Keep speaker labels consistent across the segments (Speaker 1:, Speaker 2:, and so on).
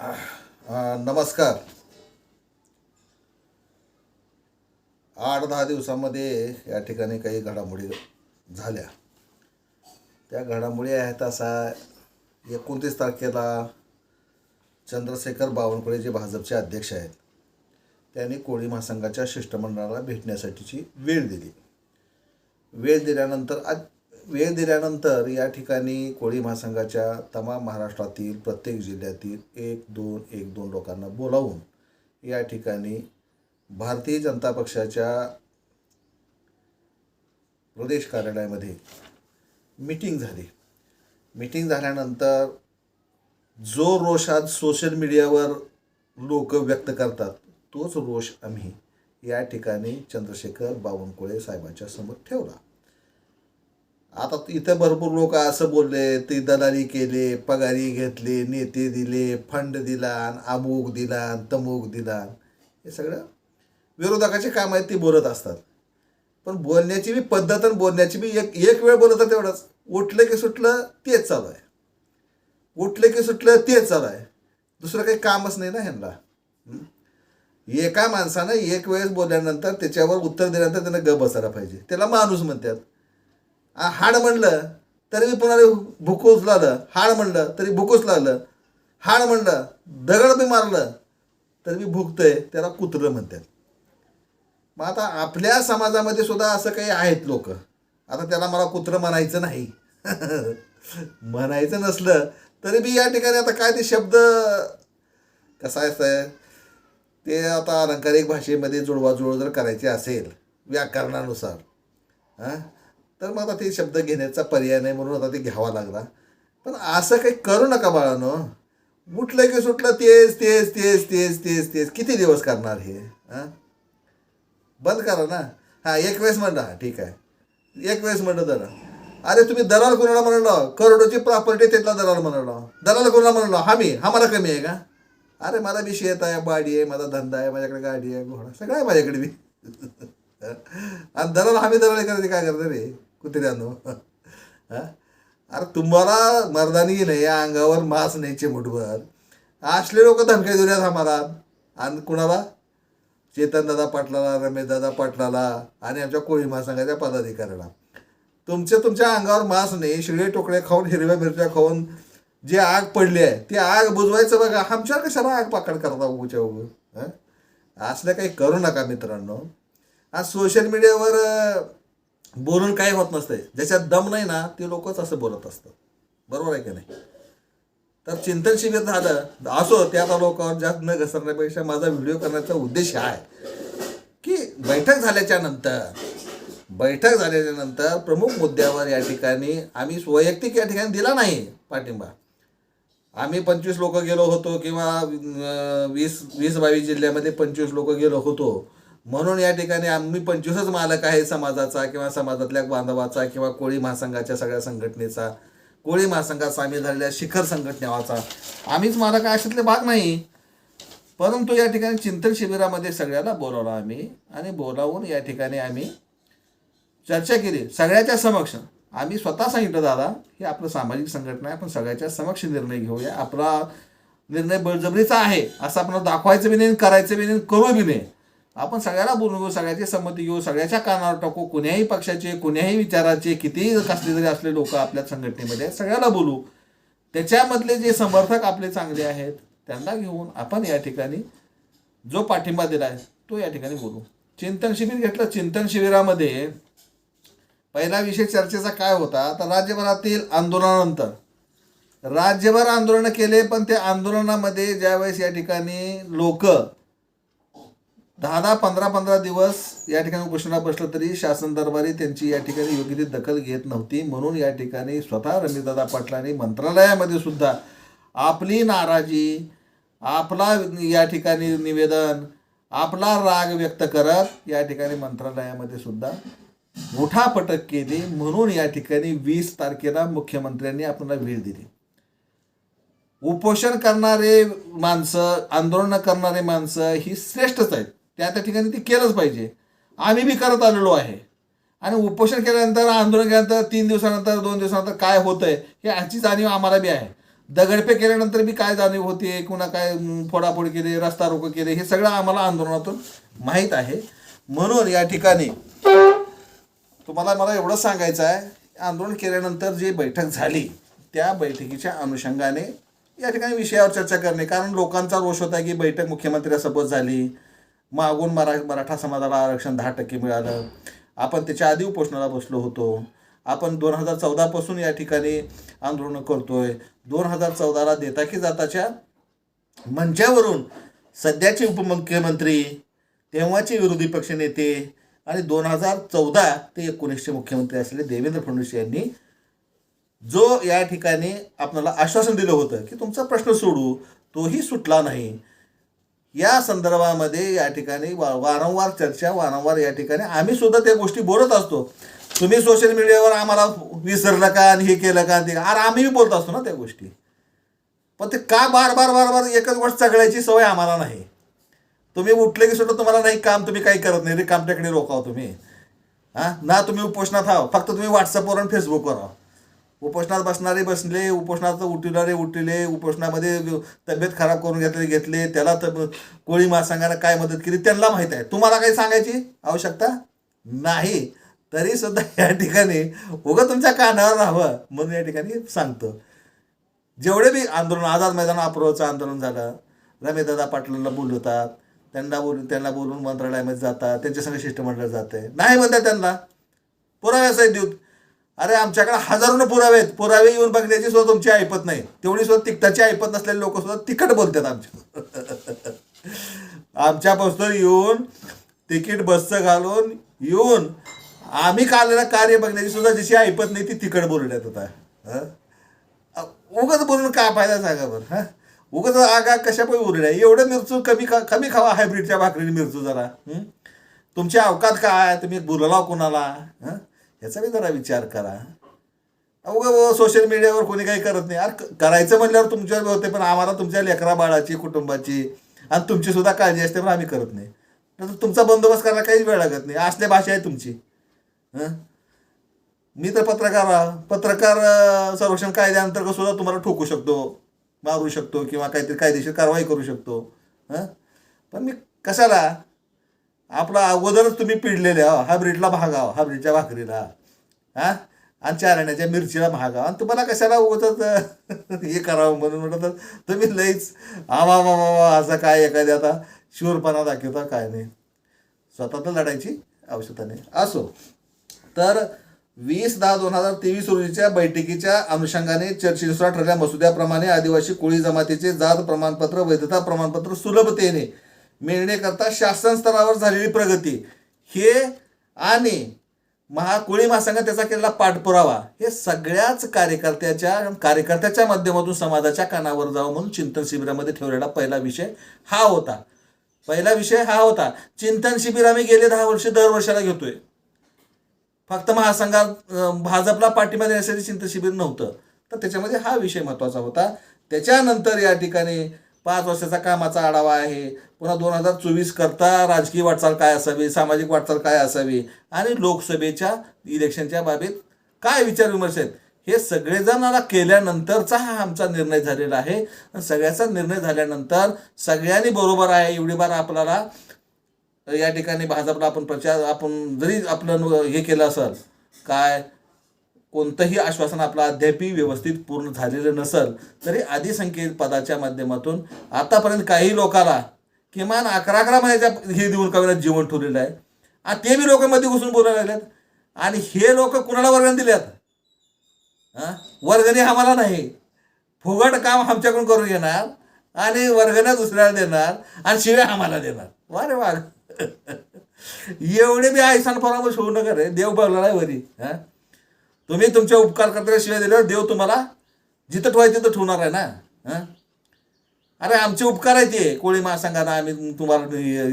Speaker 1: नमस्कार. आठ दहा दिवसामध्ये या ठिकाणी काही घडामोडी झाल्या. त्या घडामोडी आहेत असा एकोणतीस तारखेला चंद्रशेखर बावनकुळे जे भाजपचे अध्यक्ष आहेत त्यांनी कोळी महासंघाच्या शिष्टमंडळाला भेटण्यासाठीची वेळ दिली. वेळ दिल्यानंतर आज वेळ दिल्यानंतर या ठिकाणी कोळी महासंघाच्या तमाम महाराष्ट्रातील प्रत्येक जिल्ह्यातील एक दोन एक दोन लोकांना बोलावून या ठिकाणी भारतीय जनता पक्षाच्या प्रदेश कार्यालयामध्ये मीटिंग झाली. मीटिंग झाल्यानंतर जो रोष आज सोशल मीडियावर लोक व्यक्त करतात तोच रोष आम्ही या ठिकाणी चंद्रशेखर बावनकुळे साहेबांच्या समोर ठेवला. आता इथं भरपूर लोक असं बोलले ते दलाली केले पगारी घेतले नेते दिले फंड दिला अमुक दिला तमुक दिला. हे सगळं विरोधकाचे काम आहेत ते बोलत असतात. पण बोलण्याची बी पद्धत आणि बोलण्याची बी एक एक वेळ बोलत तेवढंच. उठलं की सुटलं तेच चालू आहे. उठलं की सुटलं तेच चालू आहे. दुसरं काही कामच नाही ना ह्यांना. एका माणसानं एक वेळेस बोलल्यानंतर त्याच्यावर उत्तर दिल्यानंतर त्यांना ग बसायला पाहिजे. त्याला माणूस म्हणतात. हाड म्हणलं तरी मी पुन्हा भुकूस लागलं. हाड म्हणलं तरी भुकूस लागलं. हाड म्हणलं दगड मी मारलं तरी मी भुकतंय त्याला कुत्रं म्हणतात. मग आता आपल्या समाजामध्ये सुद्धा असं काही आहेत लोक. आता त्याला मला कुत्रं म्हणायचं नाही. म्हणायचं नसलं तरी मी या ठिकाणी आता काय ते शब्द कसा असतं ते आता अलंकारिक भाषेमध्ये जुळवाजुळव जर करायचे असेल व्याकरणानुसार हां? तर मग आता ते शब्द घेण्याचा पर्याय नाही म्हणून आता ते घ्यावा लागला. पण असं काही करू नका बाळानो. उठलं की सुटलं तेच तेच तेच तेच तेच तेच. किती दिवस करणार हे? हां? बंद करा ना. हां एक वेळेस म्हणलं. हां ठीक आहे. एक वेळेस म्हणलं तर अरे तुम्ही दलाल कोणाला म्हणलं? करोडोची प्रॉपर्टी तिथला दलाल म्हणलं. दलाल कोणाला म्हणलं? हा मी. हा मला कमी आहे का? अरे मला बी शेत आहे बाडी आहे माझा धंदा आहे माझ्याकडे गाडी आहे घोडा. सगळं आहे माझ्याकडे बी. आणि दलाल हमी दलाल करायचे काय करते रे? कुत्र्यानो. हा? अरे तुम्हाला मर्दानी नाही या अंगावर मास न्यायचे मुठभर. असले लोक धमक्या देऊयात आम्हाला. आणि कुणाला? चेतन दादा पाटलाला रमेश दादा पाटलाला आणि आमच्या कोळी महासंघाच्या पदाधिकाऱ्याला. तुमच्या तुमच्या अंगावर मास नाही शिळे टोकळे खाऊन हिरव्या मिरच्या खाऊन जे आग पडली आहे ती आग बुजवायचं बघा. आमच्यावर कशाला आग पाकड करता उगूच्या उगू? हां? असलं काही करू नका मित्रांनो. आज सोशल मीडियावर बोलून काही होत नसते ज्याच्यात दम नाही ना ते लोकच असं बोलत असतात. बरोबर आहे की नाही? तर चिंतन शिबिर झालं. असो त्या आता लोकांवर जास्त न घसरण्यापेक्षा माझा व्हिडिओ करण्याचा उद्देश हा आहे. की बैठक झाल्याच्यानंतर बैठक झाल्याच्यानंतर प्रमुख मुद्द्यावर या ठिकाणी आम्ही वैयक्तिक या ठिकाणी दिला नाही पाठिंबा. आम्ही पंचवीस लोक गेलो होतो किंवा वीस वीस बावीस जिल्ह्यामध्ये पंचवीस लोक गेलो होतो. म्हणून या ठिकाणी आम्ही पंचवीसच मालक आहे समाजाचा किंवा समाजातल्या बांधवाचा किंवा कोळी महासंघाच्या सगळ्या संघटनेचा. कोळी महासंघात सामील झालेल्या शिखर संघटनेवाचा. आम्हीच मालक आहे भाग नाही. परंतु या ठिकाणी चिंतन शिबिरामध्ये सगळ्याला बोलावलं आम्ही आणि बोलावून या ठिकाणी आम्ही चर्चा केली. सगळ्याच्या समक्ष. आम्ही स्वतः सांगितलं दादा हे आपलं सामाजिक संघटना आहे आपण सगळ्याच्या समक्ष निर्णय घेऊया. आपला निर्णय बळजबरीचा आहे असं आपण दाखवायचं बी नाही करायचं बी नाही करू बी नाही. आपण सगळ्याला बोलू सगळ्याची संमती घेऊ सगळ्याच्या कानावर टाकू कुण्याही पक्षाचे कुण्याही विचाराचे कितीही कसले जरी असले लोक आपल्या संघटनेमध्ये सगळ्याला बोलू. त्याच्यामधले जे समर्थक आपले चांगले आहेत त्यांना घेऊन आपण या ठिकाणी जो पाठिंबा दिला आहे तो या ठिकाणी बोलू. चिंतन शिबिर घेतलं चिंतन शिबिरामध्ये पहिला विषय चर्चेचा काय होता तर राज्यभरातील आंदोलनानंतर राज्यभर आंदोलनं केले पण त्या आंदोलनामध्ये ज्यावेळेस या ठिकाणी लोक दहा दहा पंधरा पंधरा दिवस या ठिकाणी उपोषणाला बसलं तरी शासन दरबारी त्यांची या ठिकाणी योग्य ती दखल घेत नव्हती. म्हणून या ठिकाणी स्वतः रमेशदादा पाटलांनी मंत्रालयामध्ये सुद्धा आपली नाराजी आपला या ठिकाणी निवेदन आपला राग व्यक्त करत या ठिकाणी मंत्रालयामध्ये सुद्धा उठापटक केली. म्हणून या ठिकाणी वीस तारखेला मुख्यमंत्र्यांनी आपल्याला वेळ दिली. उपोषण करणारे माणसं आंदोलन करणारे माणसं ही श्रेष्ठच आहेत. त्या त्या ठिकाणी ते केलंच पाहिजे. आम्ही बी करत आलेलो आहे. आणि उपोषण केल्यानंतर आंदोलन केल्यानंतर तीन दिवसानंतर दोन दिवसानंतर काय होतंय हे याची जाणीव आम्हाला बी आहे. दगडफेक केल्यानंतर बी काय जाणीव होते कुणा काय फोडाफोड केले रस्ता रोको केले हे सगळं आम्हाला आंदोलनातून माहीत आहे. म्हणून या ठिकाणी तुम्हाला मला एवढं सांगायचं आहे आंदोलन केल्यानंतर जी बैठक झाली त्या बैठकीच्या अनुषंगाने या ठिकाणी विषयावर चर्चा करणे कारण लोकांचा रोष होता की बैठक मुख्यमंत्र्यासोबत झाली मागून मरा मराठा समाजाला आरक्षण दहा टक्के मिळालं. आपण त्याच्या आधी उपोषणाला बसलो होतो. आपण दोन हजार चौदापासून या ठिकाणी आंदोलनं करतोय. दोन हजार चौदाला देता की जाताच्या मंचावरून सध्याचे उपमुख्यमंत्री तेव्हाचे विरोधी पक्षनेते आणि दोन हजार चौदा ते एकोणीसचे मुख्यमंत्री असलेले देवेंद्र फडणवीस यांनी जो या ठिकाणी आपल्याला आश्वासन दिलं होतं की तुमचा प्रश्न सोडू तोही सुटला नाही. या संदर्भामध्ये या ठिकाणी वा वारंवार चर्चा वारंवार या ठिकाणी आम्ही सुद्धा त्या गोष्टी बोलत असतो. तुम्ही सोशल मीडियावर आम्हाला विसरलं का आणि हे केलं का ते अरे आम्ही बोलत असतो ना त्या गोष्टी. पण ते का बार बार बार बार एकच गोष्ट चगळायची सवय आम्हाला नाही. तुम्ही उठले की सुद्धा तुम्हाला नाही काम तुम्ही काही करत नाही. रे कामट्याकडे रोखाव तुम्ही. हां? ना तुम्ही उपोषणात आहो फक्त तुम्ही व्हॉट्सअपवर आणि फेसबुकवर आहो उपोषणात बसणारे बसले उपोषणात उठणारे उठले उपोषणामध्ये तब्येत खराब करून घेतले घेतले त्याला तब कोळी महासंघानं काय मदत केली त्यांना माहीत आहे. तुम्हाला काही सांगायची आवश्यकता नाही. तरी सुद्धा या ठिकाणी उगं तुमच्या कानावर राहावं म्हणून या ठिकाणी सांगतो. जेवढे बी आंदोलन आझाद मैदान अप्रोचं आंदोलन झालं रमेशदादा पाटलांना बोलवतात त्यांना बोलून त्यांना बोलून मंत्रालयामध्ये जातात त्यांच्या संग शिष्टमंडळ जाते नाही म्हणतात त्यांना. पुराव्यासहित देऊ अरे आमच्याकडे हजारोनं पुरावे आहेत. पुरावे येऊन बघण्याची सुद्धा तुमची ऐपत नाही. तेवढी सुद्धा तिकटाची ऐपत नसलेले लोक सुद्धा तिकट बोलतात आमच्या आमच्या बसवर येऊन तिकीट बसचं घालून येऊन आम्ही काढलेलं कार्य बघण्याची सुद्धा जशी ऐपत नाही ती तिकट बोलण्यात होता. हं? उगाच बोलून का फायदा सांगा बरं हां? उगाच आगा कशा पण उरल्या एवढं मिरचू कमी खा कमी खावा हायब्रिडच्या भाकरीने मिरचू जरा तुमची अवकात काय? तुम्ही बोलला कोणाला हं? याचा बी जरा विचार करा. उगा सोशल मीडियावर कोणी काही करत नाही. अरे करायचं म्हणल्यावर तुमच्यावर होते पण आम्हाला तुमच्या लेकरा बाळाची कुटुंबाची आणि तुमची सुद्धा काळजी असते पण आम्ही करत नाही. तर तुमचा बंदोबस्त करायला काहीच वेळ लागत नाही. असल्या भाषा आहे तुमची. हं? मी तर पत्रकार पत्रकार संरक्षण कायद्याअंतर्गत सुद्धा तुम्हाला ठोकू शकतो मारू शकतो किंवा काहीतरी कायदेशीर कारवाई करू शकतो. हं? पण मी कशाला? आपला अगोदरच तुम्ही पिडलेले आहो हा ब्रीडला भाग हा ब्रीडच्या भाकरीला. हां? आणि चारण्याच्या मिरचीला भाग आणि तुम्हाला कशाला उगतच हे करावं म्हणून म्हटलं तर तुम्ही लईच आवा वा वा वा असं काय एखाद्या आता शूरपणा दाखवता काय नाही. स्वतः तर लढायची आवश्यकता नाही. असो. तर वीस दहा दोन हजार तेवीस रोजीच्या बैठकीच्या अनुषंगाने चर्चेनुसार ठरल्या मसुद्याप्रमाणे आदिवासी कोळी जमातीचे जात प्रमाणपत्र वैधता प्रमाणपत्र सुलभतेने मिळण्याकरता शासन स्तरावर झालेली प्रगती. हे आणि महा कोळी त्याचा केलेला पाठपुरावा हे सगळ्याच कार्यकर्त्याच्या कार्यकर्त्याच्या माध्यमातून समाजाच्या कानावर जावं म्हणून चिंतन शिबिरामध्ये ठेवलेला पहिला विषय हा होता. पहिला विषय हा होता चिंतन शिबिर आम्ही गेले दहा वर्ष दर वर्षाला घेतोय. फक्त महासंघात भाजपला पाठिंबा देण्यासाठी चिंतन शिबिर नव्हतं. तर त्याच्यामध्ये हा विषय महत्त्वाचा होता. त्याच्यानंतर या ठिकाणी पाच वर्षाचा कामाचा आढावा आहे. पुन्हा दोन हजार चोवीस करता राजकीय वाटचाल काय असावी सामाजिक वाटचाल काय असावी आणि लोकसभेच्या इलेक्शनच्या बाबतीत काय विचार विमर्श आहेत? हे सगळेजणाला केल्यानंतरचा हा आमचा निर्णय झालेला आहे. आणि सगळ्याचा निर्णय झाल्यानंतर सगळ्यांनी बरोबर आहे. एवढी बार आपल्याला या ठिकाणी भाजपला आपण प्रचार आपण जरी आपलं हे केलं असेल काय कोणतंही आश्वासन आपलं अद्यापही व्यवस्थित पूर्ण झालेलं नसेल तरी आधी पदाच्या माध्यमातून आतापर्यंत काही लोकाला किमान अकरा अकरा महिन्याच्या हे देऊन कविला जीवन ठेवलेलं आहे? आणि ते बी लोकांमध्ये घुसून बोलायला लागल्यात. आणि हे लोक कुणाला वर्गण दिल्यात? वर्गणी आम्हाला नाही. फुगट काम आमच्याकडून करून घेणार आणि वर्गण्या दुसऱ्याला देणार आणि शिव्या आम्हाला देणार. वा रे वा एवढे बी आयसान परामर्श होऊ नका रे. देव बघला नाही वरी. हां तुम्ही तुमच्या उपकार करता शिवाय दिल्यावर देव तुम्हाला जिथं ठेवाय तिथं ठेवणार आहे ना? हां? अरे आमचे उपकार आहे ते. कोळी महासंघानं आम्ही तुम्हाला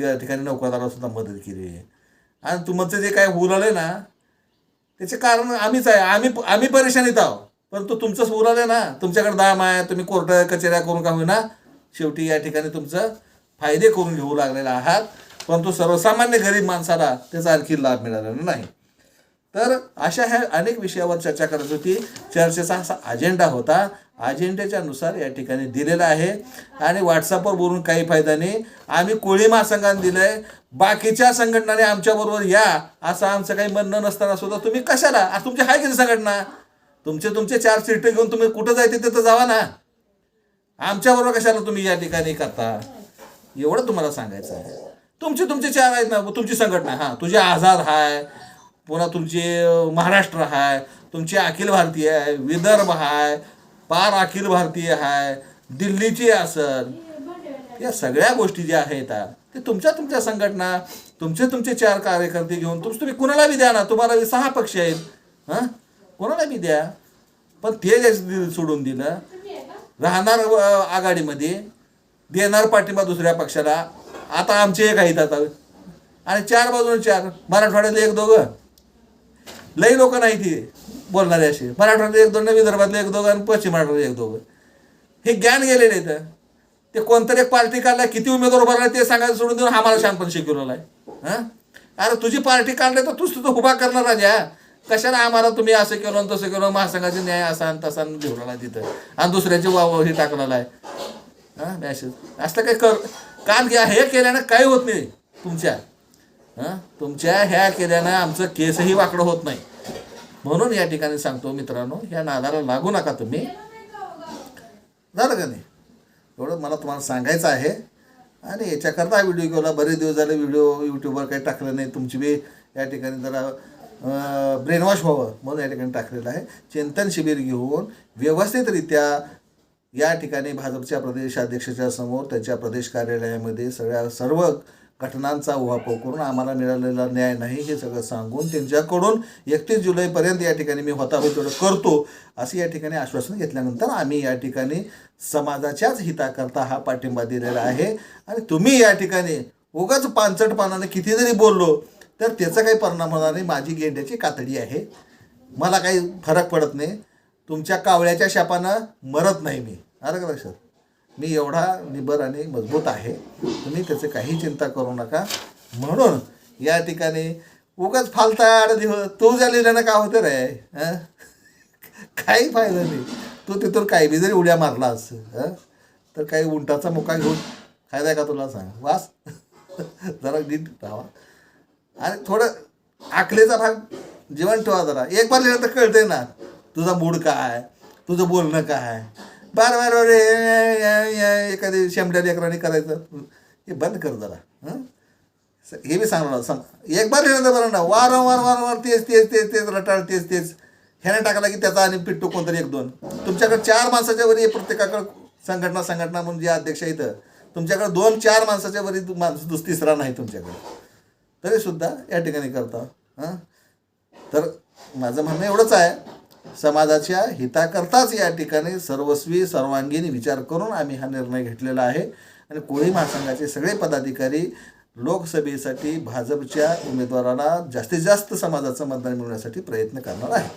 Speaker 1: या- ठिकाणी नोकरदाराला सुद्धा मदत केली. आहे आणि तुमचं जे काय उरलं ना त्याचे कारण आम्हीच आहे. आम्ही आम्ही परेशानीत आहोत. परंतु तुमचंच उरलं ना. तुमच्याकडे दाम आहे तुम्ही कोर्ट कचेऱ्या करून का होईना शेवटी या ठिकाणी तुमचं फायदे करून घेऊ लागलेला आहात. परंतु सर्वसामान्य गरीब माणसाला त्याचा आणखी लाभ मिळालेला नाही. तर अशा ह्या अनेक विषयावर चर्चा करत होती. चर्चेचा असा अजेंडा होता. अजेंड्याच्या नुसार या ठिकाणी दिलेला आहे. आणि व्हॉट्सअपवर बोलून काही फायदा नाही. आम्ही कोळी महासंघाने आहे बाकीच्या संघटनाने आमच्याबरोबर या. असं आमचं काही म्हणणं नसताना सुद्धा तुम्ही कशाला? आ, तुमची आहे किती संघटना? तुमचे तुमचे चार सीटं घेऊन तुम्ही कुठं जायचे तिथं जावा ना. आमच्याबरोबर कशाला तुम्ही या ठिकाणी करता? एवढं तुम्हाला सांगायचं आहे. तुमचे तुमचे चार आहेत ना. तुमची संघटना. हां तुझे आझाद आहे पुन्हा तुमचे महाराष्ट्र आहे तुमची अखिल भारतीय आहे विदर्भ आहे पार अखिल भारतीय आहे दिल्लीची असल या सगळ्या गोष्टी ज्या आहेत ते तुमच्या तुमच्या संघटना तुमचे तुमचे चार कार्यकर्ते घेऊन तुम तुम्ही कुणाला बी द्या ना तुम्हाला सहा पक्ष आहेत हां? कोणाला बी द्या. पण ते सोडून दिलं राहणार आघाडीमध्ये देणार पाठिंबा दुसऱ्या पक्षाला. आता आमचे एक आहेत आता. आणि चार बाजूने चार. मराठवाड्यातले एक दोघं. लई लोक नाही ती बोलणारे असे मराठवाड्यातले एक दोन विदर्भातले एक दोघं आणि पश्चिम महाराष्ट्रातले एक दोघं. हे ज्ञान गेलेले तर ते कोणतरी एक पार्टी काढला किती उमेदवार उभारला ते सांगायला सोडून देऊन आम्हाला शानपण शिकवलेला आहे हां? अरे तुझी पार्टी काढली तर तूच तुझं उभा करणार राजा. कशाला आम्हाला तुम्ही असं केलं आणि तसं केलं? महासंघाचे न्याय असा आणि तसा आणि घेऊन तिथं. आणि दुसऱ्याचे वाव हे टाकलेला आहे हां? मॅसेज असं काही कर काल घ्या हे केल्यानं काही होत नाही तुमच्या. हां? तुमच्या ह्या केल्यानं आमचं केसही वाकडं होत नाही. म्हणून या ठिकाणी सांगतो मित्रांनो ह्या नादाला लागू नका तुम्ही. झालं का नाही? एवढं मला तुम्हाला सांगायचं आहे. आणि याच्याकरता व्हिडिओ केला बरेच दिवस झाले व्हिडिओ यूट्यूबवर काही टाकलं नाही. तुमची बी या ठिकाणी जरा ब्रेनवॉश व्हावं म्हणून या ठिकाणी टाकलेलं आहे. चिंतन शिबिर घेऊन व्यवस्थितरित्या या ठिकाणी भाजपच्या प्रदेशाध्यक्षाच्या समोर त्यांच्या प्रदेश कार्यालयामध्ये सगळ्या सर्व घटनांचा उहापोह करून आम्हाला मिळालेला न्याय नाही हे सगळं सांगून त्यांच्याकडून एकतीस जुलैपर्यंत या ठिकाणी मी होता होईल तेवढं करतो असं या ठिकाणी आश्वासन घेतल्यानंतर आम्ही या ठिकाणी समाजाच्याच हिताकरता हा पाठिंबा दिलेला आहे. आणि तुम्ही या ठिकाणी उगाच पानचट पानाने किती जरी बोललो तर त्याचा काही परिणाम होणार नाही. माझी गेंड्याची कातडी आहे. मला काही फरक पडत नाही. तुमच्या कावळ्याच्या शापानं मरत नाही मी. आलं का लक्षात? मी एवढा निबर आणि मजबूत आहे. तुम्ही त्याचं काही चिंता करू नका. म्हणून या ठिकाणी उगाच फालताड दिवस तू ज्या लिहिल्यानं का होतं रे? काही फायदा नाही. तू तिथून काही बी जरी उड्या मारलास तर काही उंटाचा मुका घेऊन फायदा आहे का तुला सांग? वास. जरा नीट राहा. आणि थोडं आखलेचा भाग जीवन ठेवा जरा. एक बार लिहिलं तर कळते ना. तुझा मूड काय? तुझं बोलणं काय? बार बार बार एखादी शेमड्या लेकराने करायचं. हे बंद कर जरा हं? हे बी सांगणार सांग. एक बार लिहिलं तर बरं ना. वारंवार वारंवार तेच तेच तेच तेच रटाळ तेच तेच. ह्याने टाकला की त्याचा आणि पिट्टू कोणतरी एक दोन. तुमच्याकडे चार माणसाच्या वरी प्रत्येकाकडे संघटना संघटना म्हणून जे अध्यक्ष आहेत तुमच्याकडे दोन चार माणसाच्या वरी माणसं माणूस दुस तिसरा नाही तुमच्याकडे. तरीसुद्धा या ठिकाणी करता हां? तर माझं म्हणणं एवढंच आहे. समाजाच्या हिताकरताच या ठिकाणी सर्वस्वी सर्वांगीण विचार करून आम्ही हा निर्णय घेतलेला आहे. आणि कोळी महासंघाचे सगळे पदाधिकारी लोकसभेसाठी भाजपच्या उमेदवाराला जास्तीत जास्त समाजाचं मतदान मिळवण्यासाठी प्रयत्न करणार आहेत.